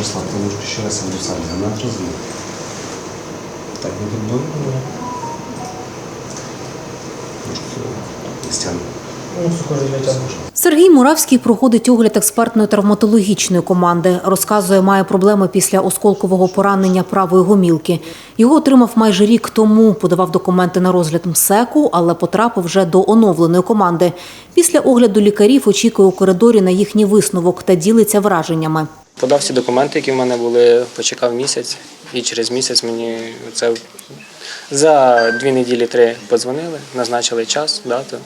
прислати ложку ще раз саме на розмір. Так не листяну. Ну, Сергій Муравський проходить огляд експертної травматологічної команди. Розказує, має проблеми після осколкового поранення правої гомілки. Його отримав майже рік тому. Подавав документи на розгляд МСЕКу, але потрапив вже до оновленої команди. Після огляду лікарів очікує у коридорі на їхній висновок та ділиться враженнями. Подав всі документи, які в мене були, почекав місяць, і через місяць мені це за дві неділі три подзвонили, назначили час, дату,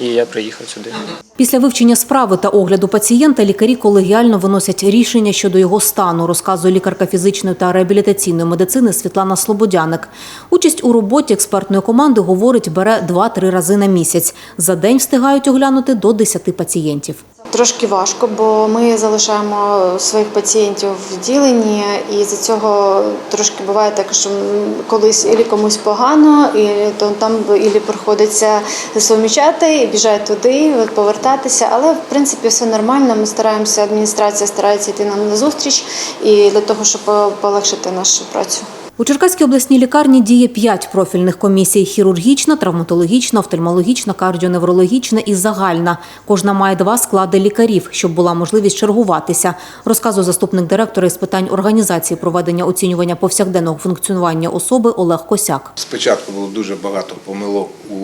і я приїхав сюди. Після вивчення справи та огляду пацієнта лікарі колегіально виносять рішення щодо його стану, розказує лікарка фізичної та реабілітаційної медицини Світлана Слободяник. Участь у роботі експертної команди, говорить, бере 2-3 рази на місяць. За день встигають оглянути до 10 пацієнтів. Трошки важко, бо ми залишаємо своїх пацієнтів в відділенні, і за цього трошки буває так, що колись ілі комусь погано, і то там ілі приходиться совмічати і біжати туди, повертатися. Але в принципі все нормально. Ми стараємося, адміністрація старається йти нам на зустріч і для того, щоб полегшити нашу працю. У Черкаській обласній лікарні діє п'ять профільних комісій: хірургічна, травматологічна, офтальмологічна, кардіоневрологічна і загальна. Кожна має два склади лікарів, щоб була можливість чергуватися. Розказує заступник директора із питань організації проведення оцінювання повсякденного функціонування особи Олег Косяк. Спочатку було дуже багато помилок у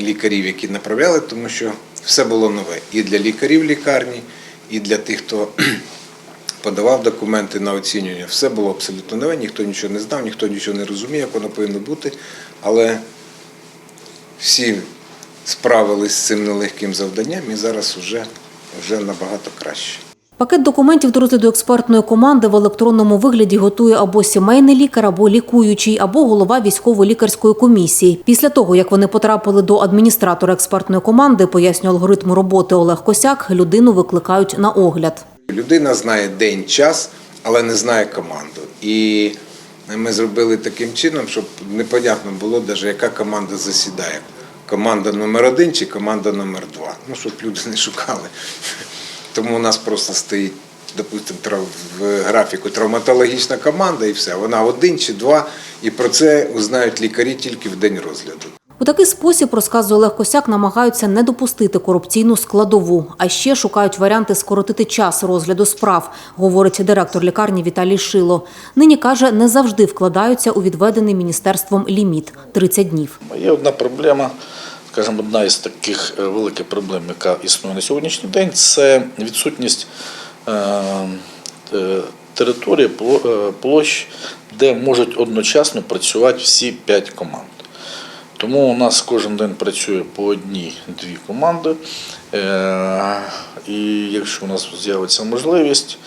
лікарів, які направляли, тому що все було нове і для лікарів лікарні, і для тих, хто подавав документи на оцінювання. Все було абсолютно нове, ніхто нічого не знав, ніхто нічого не розуміє, як воно повинно бути. Але всі справились з цим нелегким завданням і зараз вже, вже набагато краще. Пакет документів до розгляду експертної команди в електронному вигляді готує або сімейний лікар, або лікуючий, або голова військово-лікарської комісії. Після того, як вони потрапили до адміністратора експертної команди, пояснює алгоритм роботи Олег Косяк, людину викликають на огляд. Людина знає день, час, але не знає команду. І ми зробили таким чином, щоб непонятно було, навіть, яка команда засідає. Команда номер один чи команда номер два. Ну, щоб люди не шукали. Тому у нас просто стоїть, допустимо, в графіку травматологічна команда і все. Вона один чи два, і про це узнають лікарі тільки в день розгляду. У такий спосіб, розказує Олег Косяк, намагаються не допустити корупційну складову, а ще шукають варіанти скоротити час розгляду справ, говорить директор лікарні Віталій Шило. Нині каже, не завжди вкладаються у відведений міністерством ліміт 30 днів. Є одна проблема, скажімо, одна із таких е, великих проблем, яка існує на сьогоднішній день, це відсутність е, е, території, площ, де можуть одночасно працювати всі п'ять команд. Тому у нас кожен день працює по одній-дві команди. Е, І якщо у нас з'явиться можливість,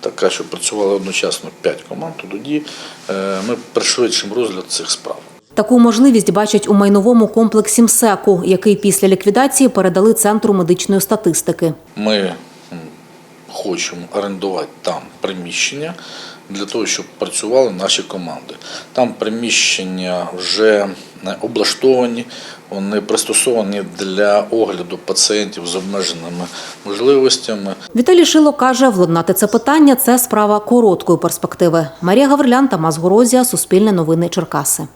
така, щоб працювали одночасно 5 команд, то тоді е, ми пришвидшимо розгляд цих справ. Таку можливість бачать у майновому комплексі МСЕКу, який після ліквідації передали Центру медичної статистики. Ми хочемо орендувати там приміщення для того, щоб працювали наші команди. Там приміщення вже е, облаштовані, вони пристосовані для огляду пацієнтів з обмеженими можливостями. Віталій Шило каже, владнати це питання – це справа короткої перспективи. Марія Гаврилян, Тамас Горозія, Суспільне новини Черкаси.